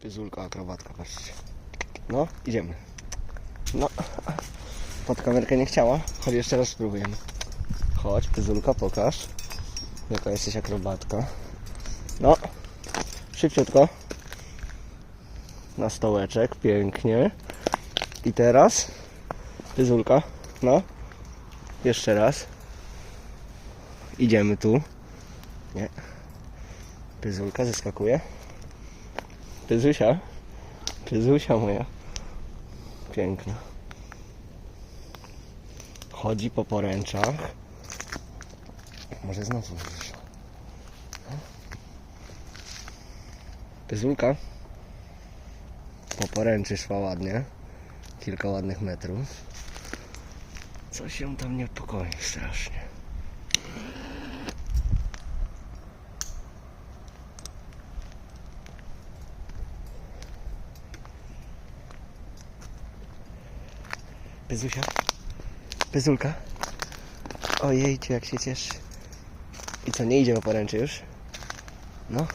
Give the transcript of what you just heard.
Pyzulka, akrobatka, patrzcie. No, idziemy. No, pod kamerkę nie chciała. Chodź, jeszcze raz spróbujemy. Chodź, Pyzulka, pokaż. Jaka jesteś akrobatka. No, szybciutko. Na stołeczek, pięknie. I teraz Pyzulka, no. Jeszcze raz. Idziemy tu. Nie. Pyzulka zeskakuje. Pyzusia. Pyzusia moja. Piękna. Chodzi po poręczach. Może znowu wyszła. Pyzulka. Po poręczy szła ładnie. Kilka ładnych metrów. Co się tam niepokoi strasznie. Pyzusia? Pyzulka? Ojejciu, jak się cieszy. I co, nie idzie po poręczy już? No.